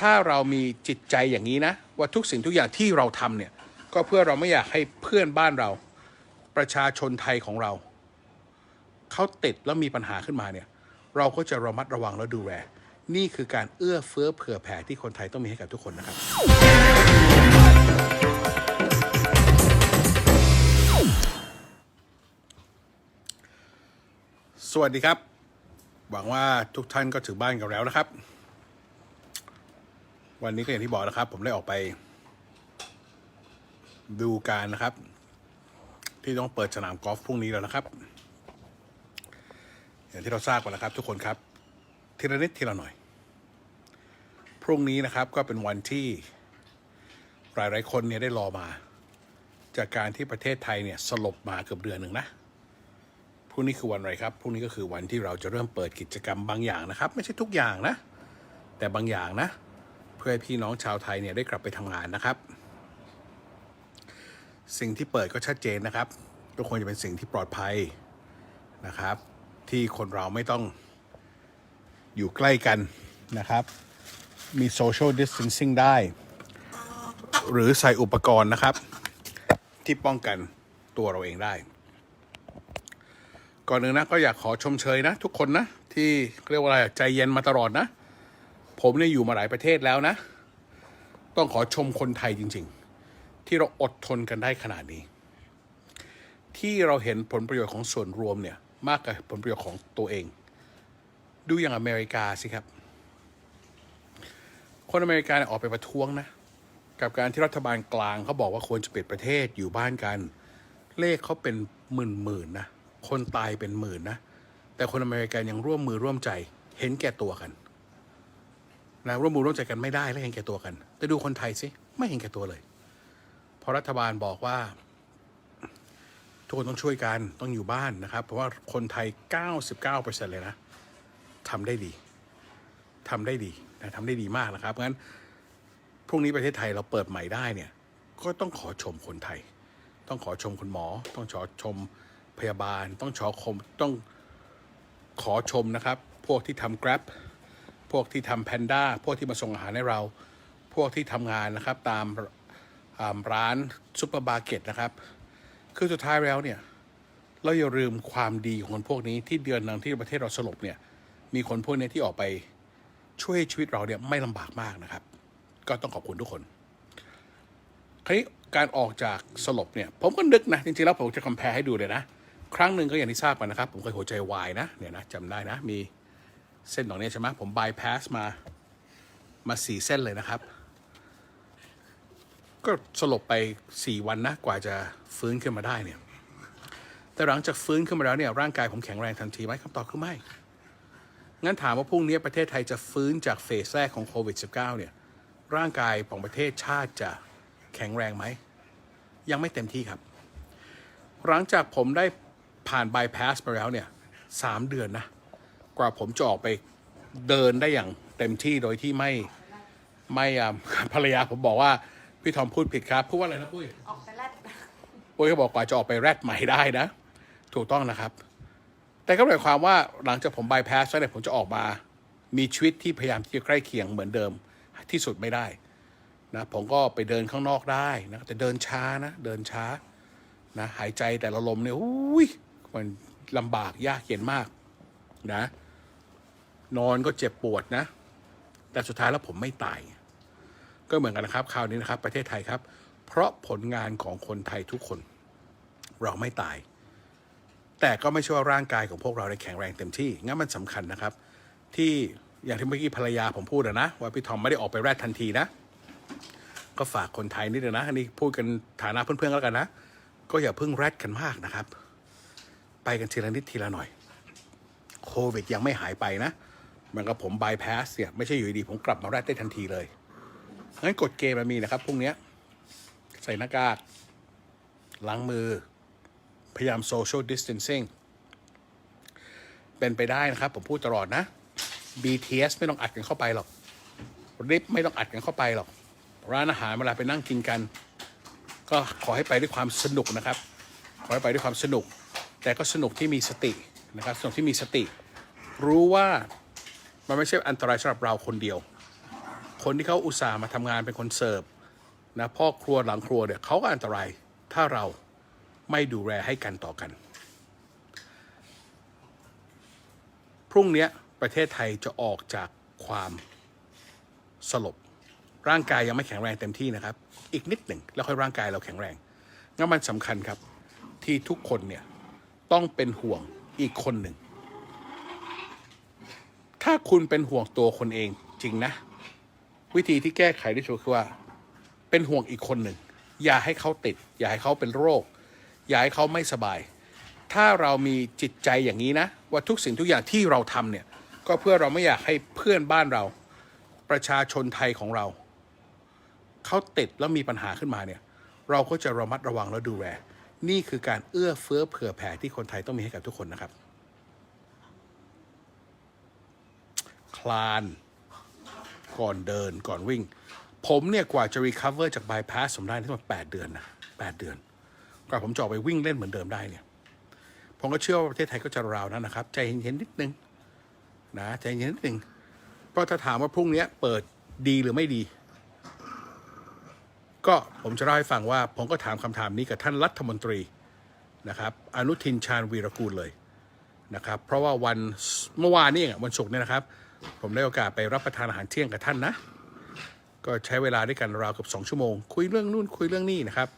ถ้าเรามีจิตใจอย่างนี้นะ ว่าทุกสิ่งทุกอย่างที่เราทำเนี่ย ก็เพื่อเราไม่อยากให้เพื่อนบ้านเรา ประชาชนไทยของเรา เขาติดแล้วมีปัญหาขึ้นมาเนี่ย เราก็จะระมัดระวังและดูแลนี่คือการเอื้อเฟื้อเผื่อแผ่ที่คนไทยต้องมีให้กับทุกคนนะครับสวัสดีครับ หวังว่าทุกท่านก็ถึงบ้านกันแล้วนะครับ วันนี้ก็อย่างที่บอกนะครับ ผมได้ออกไป ดูการนะครับ ที่ต้องเปิดสนามกอล์ฟพรุ่งนี้แล้วนะครับ อย่างที่เราทราบกันนะครับ ทุกคนครับ ทีละนิดทีละหน่อย พรุ่งนี้นะครับก็เป็นวันที่หลายๆคนเนี่ยได้รอมา จากการที่ประเทศไทยเนี่ยสลบมาเกือบเดือนหนึ่งนะพรุ่งนี้คือวันอะไรครับพรุ่งนี้ก็คือวันที่เราจะเริ่มเปิดกิจกรรมบางอย่างนะครับ ไม่ใช่ทุกอย่างนะ แต่บางอย่างนะ พื่อให้พี่น้องชาวไทยเนี่ยได้กลับไปทำงานนะครับ สิ่งที่เปิดก็ชัดเจนนะครับก็ควรจะเป็นสิ่งที่ปลอดภัยนะครับ ที่คนเราไม่ต้องอยู่ใกล้กันนะครับ มี social distancing ได้ หรือใส่อุปกรณ์นะครับ ที่ป้องกันตัวเราเองได้ ก่อนหนึ่งนะก็อยากขอชมเชยนะ ทุกคนนะ ที่เรียกว่าอะไรใจเย็นมาตลอดนะ ผมเนี่ยอยู่มาหลายประเทศแล้วนะ ต้องขอชมคนไทยจริง ๆ ที่เราอดทนกันได้ขนาดนี้ ที่เราเห็นผลประโยชน์ของส่วนรวมเนี่ยมากกว่าผลประโยชน์ของตัวเอง ดูอย่างอเมริกาสิครับ คนอเมริกาเนี่ยออกไปประท้วงนะ กับการที่รัฐบาลกลางเขาบอกว่าควรจะปิดประเทศอยู่บ้านกัน เลขเขาเป็นหมื่นหมื่นๆนะ คนตายเป็นหมื่นนะ แต่คนอเมริกันยังร่วมมือร่วมใจเห็นแก่ตัวกัน นะร่วมมือร่วมใจกันไม่ได้และเห็นแก่ตัวกัน แต่ดูคนไทยสิไม่เห็นแก่ตัวเลยเพราะรัฐบาลบอกว่า ทุกคนต้องช่วยกันต้องอยู่บ้านนะครับ เพราะว่าคนไทย 99%เลยนะทำได้ดีทำได้ดีนะทำได้ดีมากนะครับงั้นพรุ่งนี้ประเทศไทยเราเปิดใหม่ได้เนี่ย ก็ต้องขอชมคนไทย ต้องขอชมคุณหมอ ต้องขอชมพยาบาล ต้องชอชมต้องขอชมนะครับ พวกที่ทำ Grab พวกที่ทำ Panda พวกที่มาส่งอาหารให้เรา พวกที่ทำงานนะครับตามร้านซุปเปอร์มาร์เก็ตนะครับ คือสุดท้ายแล้วเนี่ยเราอย่าลืมความดีของคนพวกนี้ที่เดือนหนึงที่ประเทศเราสลบเนี่ยมีคนพวกนี้ที่ออกไปช่วยชีวิตเราเนี่ยไม่ลำบากมากนะครับ ก็ต้องขอบคุณทุกคนคราวนี้การออกจากสลบเนี่ยผมก็นึกนะจริงๆแล้วผมจะคอมเพลให้ดูเลยนะ ครั้งหนึ่งก็อย่างที่ทราบกันนะครับ ผมเคยหัวใจวายนะเนี่ยนะจำได้นะมี เส้นตรงนี้ใช่ไหมผมบายพาสมา มาสี่เส้นเลยนะครับ ก็สลบไปสี่วันนะ กว่าจะฟื้นขึ้นมาได้เนี่ย แต่หลังจากฟื้นขึ้นมาแล้วเนี่ย ร่างกายผมแข็งแรงทันทีไหมคำตอบคือไม่ งั้นถามว่าพรุ่งนี้ประเทศไทยจะฟื้นจากเฟสแรกของโควิด -19 เนี่ย ร่างกายของประเทศชาติจะแข็งแรงไหม ยังไม่เต็มที่ครับ หลังจากผมได้ผ่านบายพาสมาแล้วเนี่ยสามเดือนนะ กว่าผมจะออกไปเดินได้อย่างเต็มที่โดยที่ไม่ไม่อ่าภรรยาผมบอกว่าพี่ทอมพูดผิดครับพูดว่าอะไรนะปุ้ยออกไปแลดปุ้ยก็บอกกว่าจะออกไปแรดใหม่ได้นะ ถูกต้องนะครับ แต่ก็หมายความว่าหลังจากผมบายพาสแล้วเนี่ยผมจะออกมา มีชีวิตที่พยายามที่จะใกล้เคียงเหมือนเดิมที่สุดไม่ได้นะผมก็ไปเดินข้างนอกได้นะแต่เดินช้านะ เดินช้านะหายใจแต่ละลมเนี่ยอุ้ยมันลำบากยากเย็นมากนะ นอนก็เจ็บปวดนะ แต่สุดท้ายแล้วผมไม่ตาย ก็เหมือนกันนะครับ คราวนี้นะครับ ประเทศไทยครับ เพราะผลงานของคนไทยทุกคน เราไม่ตาย แต่ก็ไม่ใช่ว่าร่างกายของพวกเราได้แข็งแรงเต็มที่งั้นมันสำคัญนะครับ ที่อย่างที่เมื่อกี้ภรรยาผมพูดนะ ว่าพี่ทอมไม่ได้ออกไปแรดทันทีนะ ก็ฝากคนไทยนิดนึงนะอันนี้พูดกันฐานะเพื่อนๆแล้วกันนะ ก็อย่าเพิ่งแรดกันมากนะครับ ไปกันทีละนิดทีละหน่อย โควิดยังไม่หายไปนะ มือนกับผมบายพาสเนี่ยไม่ใช่อยู่ดีผมกลับมาแรดได้ทันทีเลยงั้นกฎเกณฑ์มันมีนะครับพรุ่งนี้ใส่หน้ากากล้างมือ พยายาม social distancing เป็นไปได้นะครับ ผมพูดตลอดนะ BTS ไม่ต้องอัดกันเข้าไปหรอกลิฟต์ไม่ต้องอัดกันเข้าไปหรอก ร้านอาหารเวลาไปนั่งกินกัน ก็ขอให้ไปด้วยความสนุกนะครับ ขอให้ไปด้วยความสนุก แต่ก็สนุกที่มีสตินะครับสนุกที่มีสติ รู้ว่า มันไม่ใช่อันตรายสำหรับเราคนเดียว คนที่เขาอุตส่าห์มาทำงานเป็นคนเสิร์ฟนะพ่อครัวหลังครัวเนี่ยเขาก็อันตรายถ้าเราไม่ดูแลให้กันต่อกัน พรุ่งนี้ประเทศไทยจะออกจากความสลบ ร่างกายยังไม่แข็งแรงเต็มที่นะครับ อีกนิดหนึ่งแล้วค่อยร่างกายเราแข็งแรงงั้นมันสำคัญครับที่ทุกคนเนี่ยต้องเป็นห่วงอีกคนหนึ่ง ถ้าคุณเป็นห่วงตัวคนเองจริงนะ วิธีที่แก้ไขที่สุดคือว่า เป็นห่วงอีกคนหนึ่ง อย่าให้เขาติด อย่าให้เขาเป็นโรค อย่าให้เขาไม่สบาย ถ้าเรามีจิตใจอย่างนี้นะ ว่าทุกสิ่งทุกอย่างที่เราทำเนี่ย ก็เพื่อเราไม่อยากให้เพื่อนบ้านเรา ประชาชนไทยของเราเขาติดแล้วมีปัญหาขึ้นมาเนี่ย เราก็จะระมัดระวังและดูแลนี่คือการเอื้อเฟื้อเผื่อแผ่ที่คนไทยต้องมีให้กับทุกคนนะครับ คลาน ก่อนเดินก่อนวิ่ง ผมเนี่ยกว่าจะ recover จาก bypass ผมได้ที่มัน8เดือนนะ8เดือน กว่าผมจะออกไปวิ่งเล่นเหมือนเดิมได้เนี่ย ผมก็เชื่อว่าประเทศไทยก็จะราวนั้นนะครับ ใจเย็นๆนิดนึงนะใจเย็นนิดนึงเพราะถ้าถามว่าพรุ่งนี้เปิดดีหรือไม่ดี ก็ผมจะเล่าให้ฟังว่า ผมก็ถามคำถามนี้กับท่านรัฐมนตรีนะครับ อนุทินชาญวีรกูลเลยนะครับ เพราะว่าวันเมื่อวานนี่เองอะวันศุกร์เนี่ยนะครับ ผมได้โอกาสไปรับประทานอาหารเที่ยงกับท่านนะ ก็ใช้เวลาด้วยกันราวกับสองชั่วโมง คุยเรื่องนู่นคุยเรื่องนี่นะครับ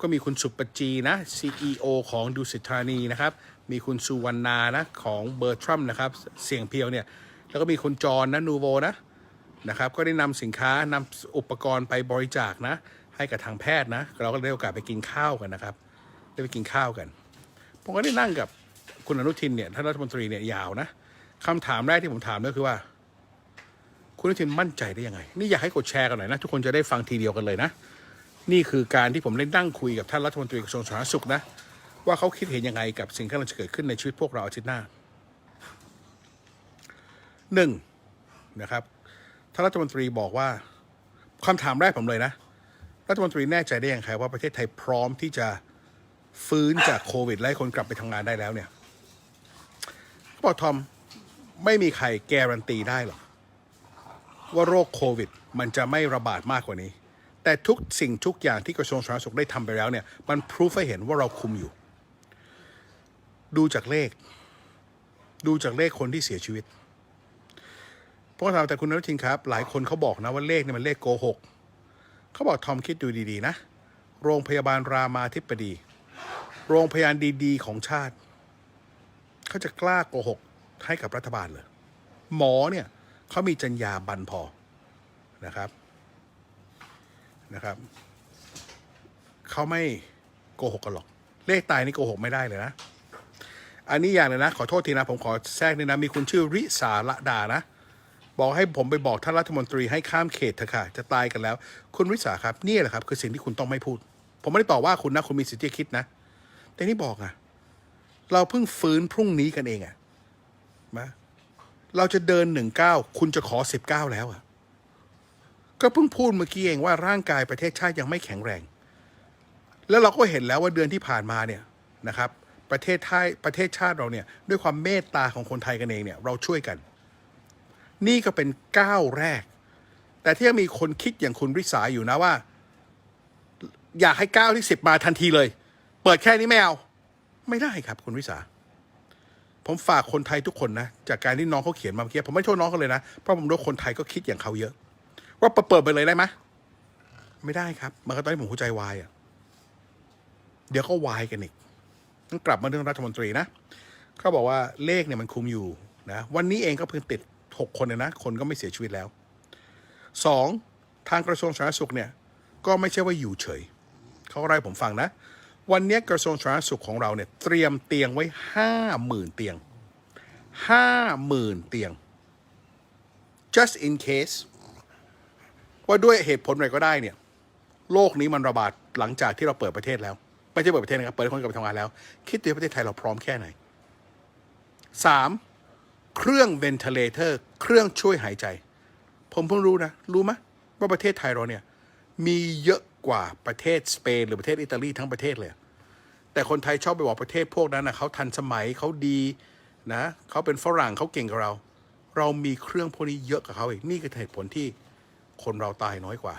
ก็มีคุณสุปจีนะ CEO ของดูสิทธานีนะครับ มีคุณสุวรรณานะของเบอร์ทรัมนะครับ เสียงเพียวเนี่ย แล้วก็มีคุณจรนะนูโวนะนะครับ ก็ได้นำสินค้านำอุปกรณ์ไปบริจาคนะ ให้กับทางแพทย์นะ เราก็ได้โอกาสไปกินข้าวกันนะครับ ได้ไปกินข้าวกัน ผมก็ได้นั่งกับคุณอนุทินเนี่ย ท่านรัฐมนตรีเนี่ยยาวนะ คำถามแรกที่ผมถามก็คือว่า คุณอนุทินมั่นใจได้ยังไง นี่อยากให้กดแชร์กันหน่อยนะ ทุกคนจะได้ฟังทีเดียวกันเลยนะ นี่คือการที่ผมได้นั่งคุยกับท่านรัฐมนตรีกระทรวงสาธารณสุขนะ ว่าเขาคิดเห็นยังไงกับสิ่งที่กำลังจะเกิดขึ้นในชีวิตพวกเราอาทิตย์หน้าหนึ่งนะครับท่านรัฐมนตรีบอกว่าคำถามแรกผมเลยนะ รัฐมนตรีแน่ใจได้ยังไงว่าประเทศไทยพร้อมที่จะฟื้นจากโควิด และให้คนกลับไปทำงานได้แล้วเนี่ยบอกทอม ไม่มีใครการันตีได้หรอกว่าโรคโควิด มันจะไม่ระบาดมากกว่านี้ แต่ทุกสิ่งทุกอย่างที่กระทรวงสาธารณสุขได้ทำไปแล้วเนี่ย มันพิสูจให้เห็นว่าเราคุมอยู่ ดูจากเลข ดูจากเลขคนที่เสียชีวิตเพราะถามแต่คุณอนุทินครับ หลายคนเขาบอกนะว่าเลขเนี่ยมันเลขโกหกเขาบอกทอมคิดดูดีๆนะ โรงพยาบาลรามาธิบดี โรงพยาบาลดีๆ ของชาติ เขาจะกล้าโกหก ให้กับรัฐบาลเลย หมอเนี่ยเขามีจรรยาบรรพอนะครับนะครับเขาไม่โกหกกันหรอก เลขตายนี่โกหกไม่ได้เลยนะ อันนี้อย่างเลยนะ ขอโทษทีนะผมขอแทรกนี่นะ มีคุณชื่อริสาละดานะ บอกให้ผมไปบอกท่านรัฐมนตรีให้ข้ามเขตเถอะค่ะ จะตายกันแล้ว คุณวิสาครับนี่แหละครับ คือสิ่งที่คุณต้องไม่พูด ผมไม่ได้ต่อว่าคุณนะ คุณมีสิทธิ์ที่จะคิดนะ แต่นี่บอกอะเราเพิ่งฟื้นพรุ่งนี้กันเองอะ มเราจะเดินหนึ่งเก้าคุณจะขอสิบเก้าแล้วอะก็เพิ่งพูดเมื่อกี้เองว่าร่างกายประเทศชาติยังไม่แข็งแรง แล้วเราก็เห็นแล้วว่าเดือนที่ผ่านมาเนี่ยนะครับ ประเทศไทยประเทศชาติเราเนี่ยด้วยความเมตตาของคนไทยกันเองเนี่ยเราช่วยกัน นี่ก็เป็นก้าวแรก แต่ที่ยังมีคนคิดอย่างคุณริษาอยู่นะว่า อยากให้ก้าวที่สิบมาทันทีเลย เปิดแค่นี้ไม่เอา ไม่ได้ครับคุณริษา ผมฝากคนไทยทุกคนนะ จากการที่น้องเขาเขียนมาเมื่อกี้ผมไม่โทษน้องเขาเลยนะ เพราะผมรู้คนไทยก็คิดอย่างเขาเยอะ ว่าเปิดไปเลยได้ไหมไม่ได้ครับ มันก็ตอนนี้ผมหัวใจวายอะ เดี๋ยวก็วายกันอีกต้องกลับมาเรื่องรัฐมนตรีนะเขาบอกว่าเลขเนี่ยมันคุมอยู่นะวันนี้เองก็เพิ่งติดหกคนเลยนะ คนก็ไม่เสียชีวิตแล้วสองทางกระทรวงสาธารณสุขเนี่ย ก็ไม่ใช่ว่าอยู่เฉย เขาอะไรผมฟังนะ วันนี้กระทรวงสาธารณสุขของเราเนี่ยเตรียมเตียงไว้ห้าหมื่นเตียงห้าหมื่นเตียง just in case ว่าด้วยเหตุผลอะไรก็ได้เนี่ย โลกนี้มันระบาดหลังจากที่เราเปิดประเทศแล้ว ไม่ใช่เปิดประเทศนะครับ เปิดคนกลับไปทำงานแล้ว คิดดูว่าประเทศไทยเราพร้อมแค่ไหนสามเครื่องเวนเทเลเตอร์เครื่องช่วยหายใจ ผมเพิ่งรู้นะ รู้ไหมว่าประเทศไทยเราเนี่ย มีเยอะ กว่าประเทศสเปนหรือประเทศอิตาลีทั้งประเทศเลย แต่คนไทยชอบไปบอกประเทศพวกนั้นนะเขาทันสมัยเขาดีนะเขาเป็นฝรั่งเขาเก่งกว่าเรา เรามีเครื่องพวกนี้เยอะกับเขาอีกนี่คือเหตุผลที่คนเราตายน้อยกว่า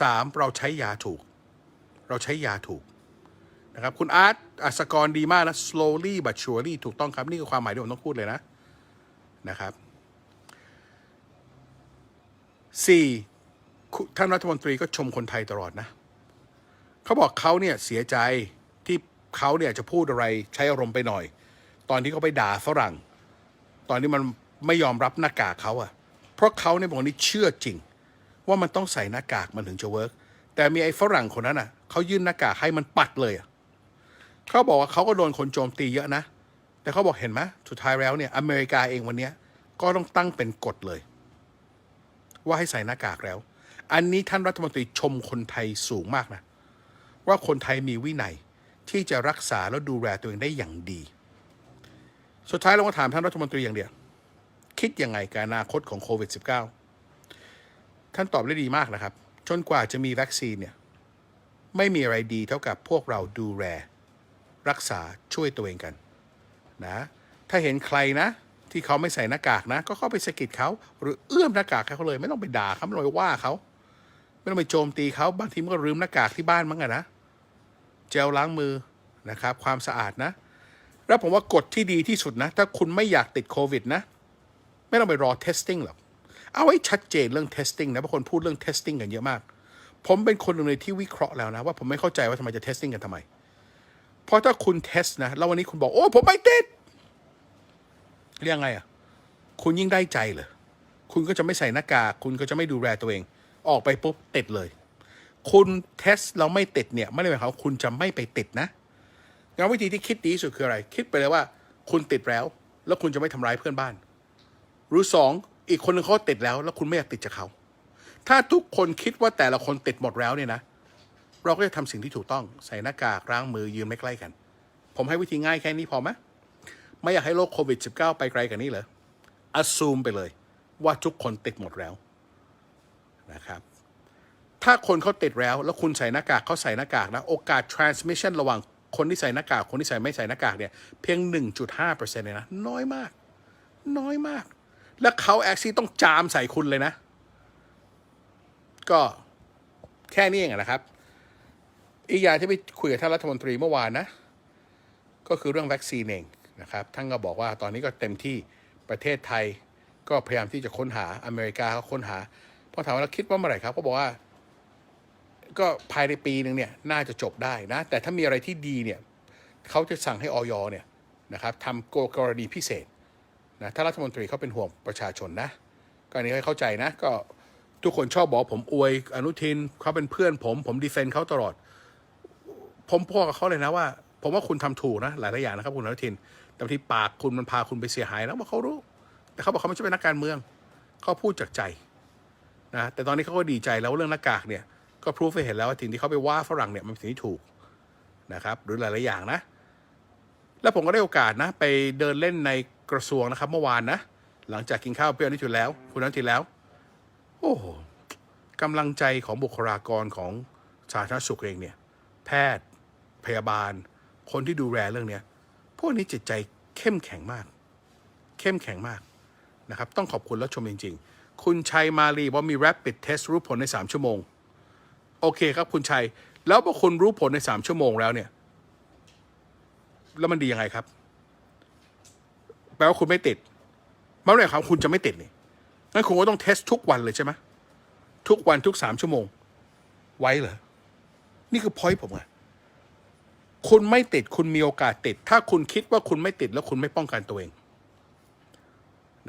สามเราใช้ยาถูก เราใช้ยาถูกนะครับคุณอาร์ตอัศกรดีมากนะ slowly but surely ถูกต้องครับ นี่คือความหมายที่ผมต้องพูดเลยนะนะครับสี่ ท่านรัฐมนตรีก็ชมคนไทยตลอดนะเขาบอกเขาเนี่ยเสียใจที่เขาเนี่ยจะพูดอะไรใช้อารมณ์ไปหน่อย ตอนที่เขาไปด่าฝรั่ง ตอนที่มันไม่ยอมรับหน้ากากเขาอะเพราะเขาเนี่ยบอกนี่เชื่อจริง ว่ามันต้องใส่หน้ากากมันถึงจะเวิร์กแต่มีไอ้ฝรั่งคนนั้นอะเขายื่นหน้ากากให้มันปัดเลยเขาบอกว่าเขาก็โดนคนโจมตีเยอะนะ แต่เขาบอกเห็นไหมสุดท้ายแล้วเนี่ยอเมริกาเองวันนี้ก็ต้องตั้งเป็นกฎเลย ว่าให้ใส่หน้ากากแล้ว อันนี้ท่านรัฐมนตรีชมคนไทยสูงมากนะ ว่าคนไทยมีวินัยที่จะรักษาและดูแลตัวเองได้อย่างดี สุดท้ายเราก็ถามท่านรัฐมนตรีอย่างเดียว คิดยังไงกับอนาคตของโควิด -19 ท่านตอบได้ดีมากนะครับ จนกว่าจะมีวัคซีนเนี่ย ไม่มีอะไรดีเท่ากับพวกเราดูแลรักษาช่วยตัวเองกันนะ ถ้าเห็นใครนะ ที่เขาไม่ใส่หน้ากากนะ ก็เข้าไปสะกิดเขา หรือเอื้อมหน้ากากให้เขาเลย ไม่ต้องไปด่าเขาไม่ต้องไปว่าเขา ไม่ต้องไปโจมตีเขาบางทีมันก็ลืมหน้ากากที่บ้านมั้งอะนะเจลล้างมือนะครับ ความสะอาดนะ แล้วผมว่ากฎที่ดีที่สุดนะ ถ้าคุณไม่อยากติดโควิดนะ ไม่ต้องไปรอ testing หรอกเอาไว้ชัดเจนเรื่อง testing นะบางคนพูดเรื่อง testing กันเยอะมาก ผมเป็นคนหนึ่งเลยที่วิเคราะห์แล้วนะว่าผมไม่เข้าใจว่าทำไมจะ testing กันทำไม เพราะถ้าคุณ test นะ แล้ววันนี้คุณบอกโอ้ผมไม่ติดเรียกไงอะ คุณยิ่งได้ใจเลย คุณก็จะไม่ใส่หน้ากาก คุณก็จะไม่ดูแลตัวเอง ออกไปปุ๊บติดเลย คุณเทสเราไม่ติดเนี่ยไม่ได้หมายความคุณจะไม่ไปติดนะงั้นวิธีที่คิดดีสุดคืออะไร คิดไปเลยว่า คุณติดแล้ว แล้วคุณจะไม่ทำร้ายเพื่อนบ้าน หรือสองอีกคนหนึงเขาติดแล้ว แล้วคุณไม่อยากติดจากเขาถ้าทุกคนคิดว่าแต่ละคนติดหมดแล้วเนี่ยนะ เราก็จะทำสิ่งที่ถูกต้องใส่หน้ากากล้างมือยืนไม่ใกล้กัน ผมให้วิธีง่ายแค่นี้พอไหมไม่อยากให้โรคโควิด -19 ไปไกลกว่านี้เหรออ s ซูมไปเลยว่าทุกคนติดหมดแล้ว นะครับ ถ้าคนเขาติดแล้วแล้วคุณใส่หน้ากากเขาใส่หน้ากากนะโอกาส transmission ระหว่างคนที่ใส่หน้ากากคนที่ใส่ไม่ใส่หน้ากากเนี่ยเพียง 1.5%เลยนะน้อยมาก น้อยมาก แล้วเขาแอคซี่ต้องจามใส่คุณเลยนะ ก็แค่นี้เองนะครับ อีกอย่างที่ไปคุยกับท่านรัฐมนตรีเมื่อวานนะ ก็คือเรื่องวัคซีนเองนะครับท่านก็บอกว่าตอนนี้ก็เต็มที่ประเทศไทยก็พยายามที่จะค้นหาอเมริกาก็ค้นหา พอถามว่าเราคิดว่าเมื่อไหร่ครับก็บอกว่า ก็ภายในปีหนึ่งเนี่ย น่าจะจบได้นะ แต่ถ้ามีอะไรที่ดีเนี่ยเขาจะสั่งให้ออยเนี่ยนะครับทำกรณีพิเศษนะถ้ารัฐมนตรีเขาเป็นห่วงประชาชนนะก็อันนี้ให้เข้าใจนะ ก็ทุกคนชอบบอกผมอวย อนุทินเขาเป็นเพื่อนผม ผมดีเฟนต์เขาตลอด ผมพูดกับเขาเลยนะว่า ผมว่าคุณทำถูกนะ หลายๆอย่างนะครับคุณอนุทิน แต่ที่ปากคุณมันพาคุณไปเสียหายแล้วว่าเขารู้ แต่เขาบอกเขาไม่ใช่เป็นนักการเมืองเขาพูดจากใจ นะแต่ตอนนี้เขาก็ดีใจแล้วเรื่องหน้ากากเนี่ยก็พิสูจให้เห็นแล้วว่าสิ่งที่เขาไปว่าฝรั่งเนี่ยมันเป็นสิ่งที่ถูกนะครับหรือหลายๆอย่างนะ แล้วผมก็ได้โอกาสนะ ไปเดินเล่นในกระทรวงนะครับ เมื่อวานนะ หลังจากกินข้าวเปรี้ยวนิดจุดแล้ว คุณอนุทินแล้ว โอ้โหกำลังใจของบุคลากรของสาธารณสุขเองเนี่ย แพทย์ พยาบาล คนที่ดูแลเรื่องเนี้ยพวกนี้จิตใจเข้มแข็งมาก เข้มแข็งมากนะครับ ต้องขอบคุณและชมจริง ๆ คุณชัยมาลีว่ามี rapid test รู้ผลใน 3 ชั่วโมง โอเคครับคุณชัย แล้วพอคุณรู้ผลใน 3 ชั่วโมงแล้วเนี่ย แล้วมันดียังไงครับ แปลว่าคุณไม่ติดมันไม่ได้หมายความคุณจะไม่ติดนี่งั้นคุณก็ต้องเทสทุกวันเลยใช่ไหมทุกวันทุกสามชั่วโมง ไว้เหรอ นี่คือพอยต์ผมไงคุณไม่ติดคุณมีโอกาสติด ถ้าคุณคิดว่าคุณไม่ติดแล้วคุณไม่ป้องกันตัวเอง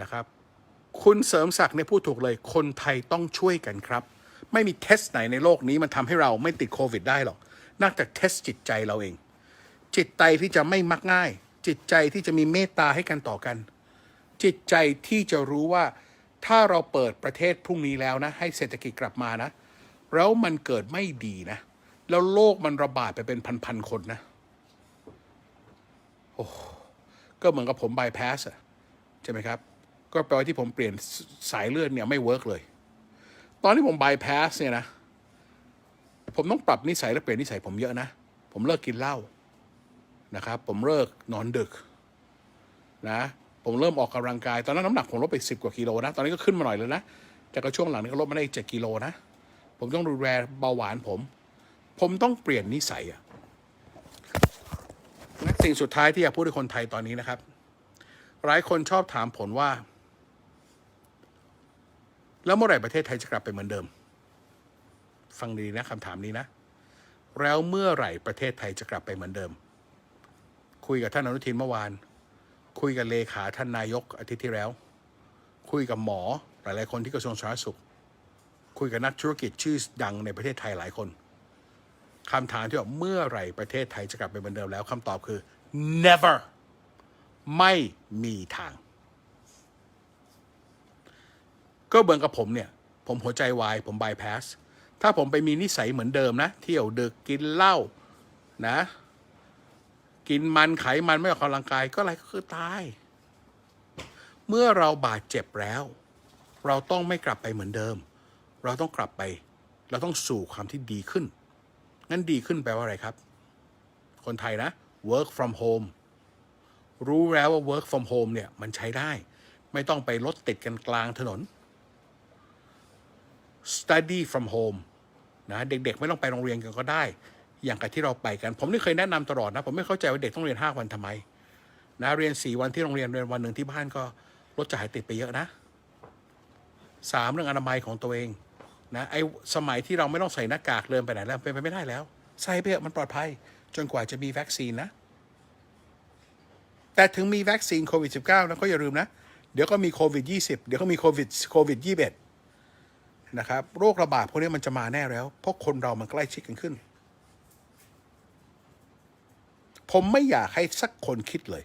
นะครับ คุณเสริมศักดิ์เนี่ยพูดถูกเลย คนไทยต้องช่วยกันครับ ไม่มีเทสไหนในโลกนี้มันทำให้เราไม่ติดโควิดได้หรอก นอกจากเทสจิตใจเราเอง จิตใจที่จะไม่มักง่าย จิตใจที่จะมีเมตตาให้กันต่อกัน จิตใจที่จะรู้ว่าถ้าเราเปิดประเทศพรุ่งนี้แล้วนะ ให้เศรษฐกิจกลับมานะ แล้วมันเกิดไม่ดีนะ แล้วโลกมันระบาดไปเป็นพันๆคนนะโอ้ก็เหมือนกับผมบายพาสอะใช่ไหมครับ ก็แปลว่าที่ผมเปลี่ยนสายเลือดเนี่ยไม่เวิร์กเลย ตอนที่ผมบายพาสเนี่ยนะ ผมต้องปรับนิสัยและเปลี่ยนนิสัยผมเยอะนะ ผมเลิกกินเหล้านะครับ ผมเลิกนอนดึกนะ ผมเริ่มออกกำลังกาย ตอนนั้นน้ำหนักผมลดไปสิบกว่ากิโลนะ ตอนนี้ก็ขึ้นมาหน่อยเลยนะ แต่ก็ช่วงหลังนี้ก็ลดมาได้เจ็ดกิโลนะ ผมต้องดูแลเบาหวานผม ผมต้องเปลี่ยนนิสัยอะและสิ่งสุดท้ายที่อยากพูดกับคนไทยตอนนี้นะครับ หลายคนชอบถามผลว่า แล้วเมื่อไหร่ประเทศไทยจะกลับไปเหมือนเดิม ฟังดีนะคำถามนี้นะ แล้วเมื่อไหร่ประเทศไทยจะกลับไปเหมือนเดิม คุยกับท่านอนุทินเมื่อวาน คุยกับเลขาท่านนายกอาทิตย์ที่แล้ว คุยกับหมอหลาย ๆ คนที่กระทรวงสาธารณสุข คุยกับนักธุรกิจชื่อดังในประเทศไทยหลายคนคำถามที่ว่าเมื่อไหร่ประเทศไทยจะกลับไปเหมือนเดิมแล้วคำตอบคือ never ไม่มีทาง ก็เหมือนกับผมเนี่ย ผมหัวใจวาย ผมบายพาสถ้าผมไปมีนิสัยเหมือนเดิมนะ เที่ยวดึกกินเหล้านะ กินมันไขมันไม่ออกกำลังกายก็อะไรก็คือตาย เมื่อเราบาดเจ็บแล้ว เราต้องไม่กลับไปเหมือนเดิม เราต้องกลับไป เราต้องสู่ความที่ดีขึ้น งั้นดีขึ้นแปลว่าอะไรครับ คนไทยนะ work from home รู้แล้วว่า work from home เนี่ยมันใช้ได้ ไม่ต้องไปรถติดกันกลางถนน study from home นะเด็กๆ ไม่ต้องไปโรงเรียนกันก็ได้ อย่างกับที่เราไปกัน ผมนี่เคยแนะนำตลอดนะ ผมไม่เข้าใจว่าเด็กต้องเรียน 5 วันทำไม นะเรียน 4 วันที่โรงเรียนเรียนวันหนึ่งที่บ้านก็ลดจะหายติดไปเยอะนะสามเรื่องอนามัยของตัวเองนะไอ้สมัยที่เราไม่ต้องใส่หน้ากากเดินไปไหนแล้วเป็นไปไม่ได้แล้ว ใส่ไปเถอะมันปลอดภัย จนกว่าจะมีวัคซีนนะ แต่ถึงมีวัคซีนโควิด -19 นะก็อย่าลืมนะ เดี๋ยวก็มีโควิด 20 เดี๋ยวก็มีโควิดโควิด 21 นะครับ โรคระบาดพวกนี้มันจะมาแน่แล้ว เพราะคนเรามันใกล้ชิดกันขึ้น ผมไม่อยากให้สักคนคิดเลย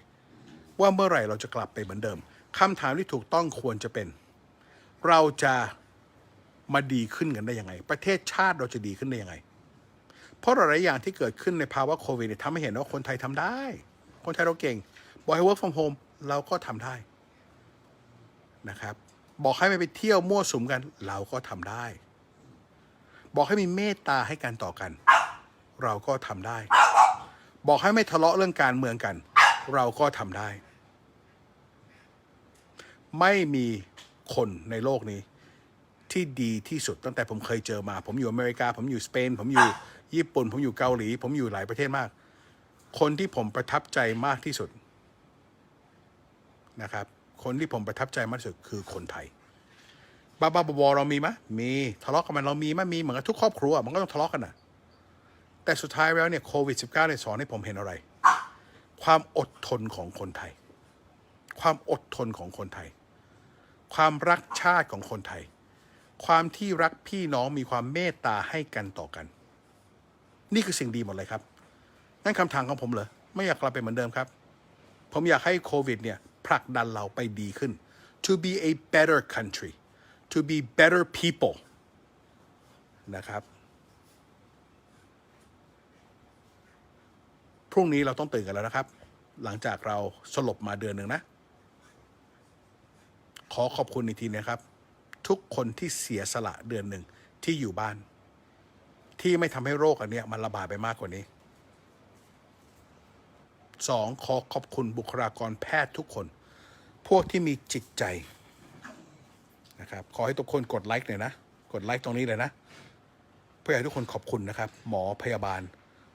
ว่าเมื่อไหร่เราจะกลับไปเหมือนเดิมคำถามที่ถูกต้องควรจะเป็น เราจะมาดีขึ้นกันได้ยังไง ประเทศชาติเราจะดีขึ้นได้ยังไง เพราะหลายอย่างที่เกิดขึ้นในภาวะโควิดเนี่ยทำให้เห็นว่าคนไทยทำได้ คนไทยเราเก่งบอกให้ work from home เราก็ทำได้นะครับ บอกให้ไม่ไปเที่ยวมั่วสุมกัน เราก็ทำได้ บอกให้มีเมตตาให้กันต่อกัน เราก็ทำได้ บอกให้ไม่ทะเลาะเรื่องการเมืองกัน เราก็ทำได้ ไม่มีคนในโลกนี้ ที่ดีที่สุดตั้งแต่ผมเคยเจอมา ผมอยู่อเมริกา ผมอยู่สเปน ผมอยู่ญี่ปุ่น ผมอยู่เกาหลี ผมอยู่หลายประเทศมาก คนที่ผมประทับใจมากที่สุดนะครับ คนที่ผมประทับใจมากที่สุดคือคนไทยบ้าบ้าบอๆเรามีไหมมีทะเลาะกันมันเรามีไหมมีเหมือนกับทุกครอบครัวมันก็ต้องทะเลาะกันนะแต่สุดท้ายแล้วเนี่ยโควิด -19 เนี่ยสอนให้ผมเห็นอะไร ความอดทนของคนไทย ความอดทนของคนไทย ความรักชาติของคนไทย ความที่รักพี่น้องมีความเมตตาให้กันต่อกัน นี่คือสิ่งดีหมดเลยครับนั่นคำถามของผมเลยไม่อยากกลับไปเหมือนเดิมครับ ผมอยากให้โควิดเนี่ย ผลักดันเราไปดีขึ้น to be a better country to be better people นะครับ พรุ่งนี้เราต้องตื่นกันแล้วนะครับ หลังจากเราสลบมาเดือนหนึ่งนะ ขอขอบคุณอีกทีนะครับ ทุกคนที่เสียสละเดือนหนึ่งที่อยู่บ้าน ที่ไม่ทำให้โรคอันเนี้ยมันระบาดไปมากกว่านี้สองขอขอบคุณบุคลากรแพทย์ทุกคน พวกที่มีจิตใจนะครับขอให้ทุกคนกดไลค์หน่อยนะ กดไลค์ตรงนี้เลยนะ เพื่อให้ทุกคนขอบคุณนะครับ หมอพยาบาล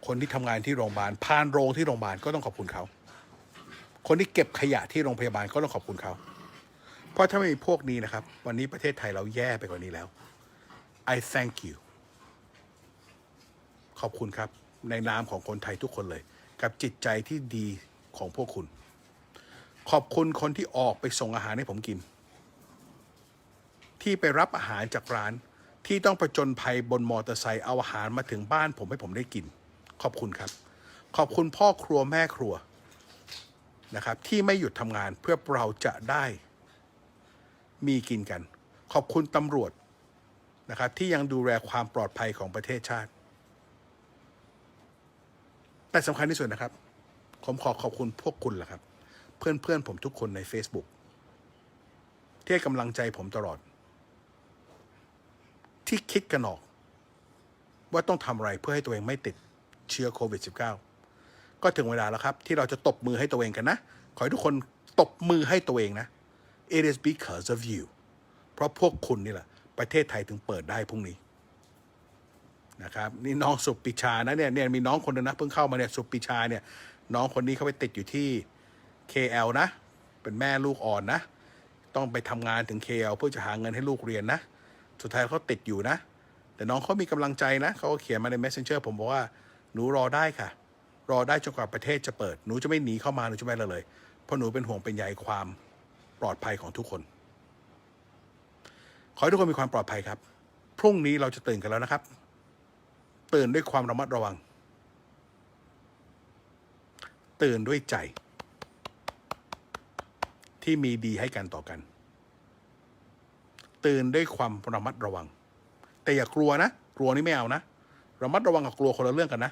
คนที่ทำงานที่โรงพยาบาลพานโรงที่โรงพยาบาลก็ต้องขอบคุณเขา คนที่เก็บขยะที่โรงพยาบาลก็ต้องขอบคุณเขา เพราะถ้าไม่มีพวกนี้นะครับ วันนี้ประเทศไทยเราแย่ไปกว่านี้แล้ว I thank you ขอบคุณครับ ในนามของคนไทยทุกคนเลย กับจิตใจที่ดีของพวกคุณ ขอบคุณคนที่ออกไปส่งอาหารให้ผมกิน ที่ไปรับอาหารจากร้านที่ต้องประจนภัยบนมอเตอร์ไซค์เอาอาหารมาถึงบ้านผมให้ผมได้กิน ขอบคุณครับ ขอบคุณพ่อครัวแม่ครัวนะครับ ที่ไม่หยุดทำงานเพื่อเราจะได้มีกินกัน ขอบคุณตำรวจนะครับ ที่ยังดูแลความปลอดภัยของประเทศชาติ แต่สำคัญที่สุดนะครับ ผมขอขอบคุณพวกคุณแหละครับ พื่อนเพื่อนๆผมทุกคนใน Facebook ที่ให้กำลังใจผมตลอด ที่คิดกันออก ว่าต้องทำอะไรเพื่อให้ตัวเองไม่ติดเชื้อโควิด -19 ก็ถึงเวลาแล้วครับ ที่เราจะตบมือให้ตัวเองกันนะ ขอให้ทุกคนตบมือให้ตัวเองนะ it is because of you เพราะพวกคุณนี่แหละประเทศไทยถึงเปิดได้พรุ่งนี้นะครับนี่น้องสุปิชานะเนี่ยเนี่ยมีน้องคนนึงนะเพิ่งเข้ามาเนี่ยสุปิชาเนี่ยน้องคนนี้เขาไปติดอยู่ที่ KL นะ เป็นแม่ลูกอ่อนนะ ต้องไปทำงานถึง KL เพื่อจะหาเงินให้ลูกเรียนนะ สุดท้ายเขาติดอยู่นะ แต่น้องเขามีกำลังใจนะ เขาก็เขียนมาใน Messenger ผมบอกว่า หนูรอได้ค่ะ รอได้จนกว่าประเทศจะเปิด หนูจะไม่หนีเข้ามา หนูจะไม่อะเลย เพราะหนูเป็นห่วงเป็นใยความปลอดภัยของทุกคน ขอให้ทุกคนมีความปลอดภัยครับ พรุ่งนี้เราจะตื่นกันแล้วนะครับ ตื่นด้วยความระมัดระวัง ตื่นด้วยใจ ที่มีดีให้กันต่อกัน ตื่นด้วยความระมัดระวัง แต่อย่ากลัวนะ กลัวนี่ไม่เอานะ ระมัดระวังกับกลัวคนละเรื่องกันนะ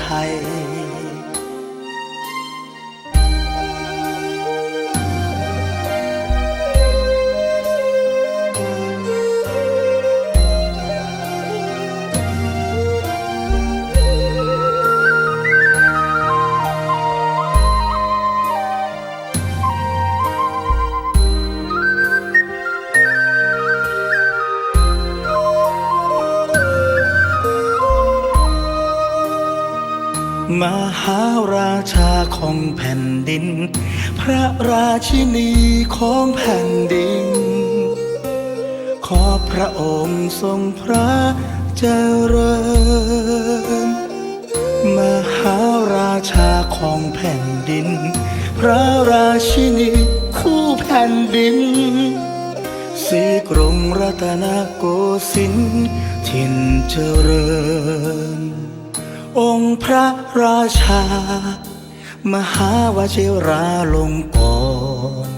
ท หาราชาของแผ่นดิน พระราชินีของแผ่นดิน ขอพระองค์ทรงพระเจริญ มหาราชาของแผ่นดิน พระราชินีคู่แผ่นดินสีกรุงรัตนโกสินทร์ถิ่นเจริญ องค์พระราชา มหาวชิราลงกร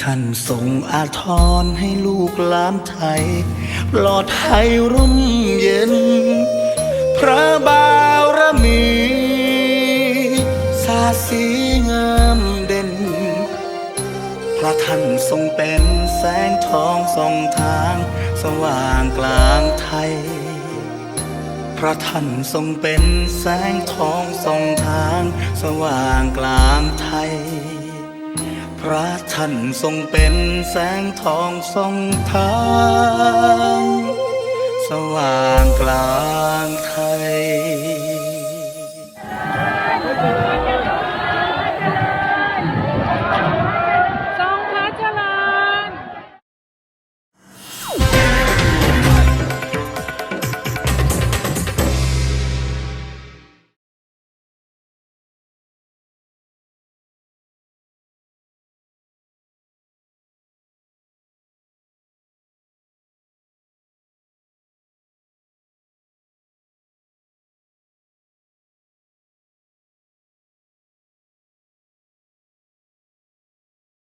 ท่านทรงอาทรให้ลูกหลานไทย ปลอดภัยร่มเย็น พระบารมีสาสีงามเด่นเพราะท่านทรงเป็นแสงทองส่องทาง สว่างกลางไทย พระท่านทรงเป็นแสงทองส่องทาง สว่างกลางไทย พระท่านทรงเป็นแสงทองส่องทาง สว่างกลางไทย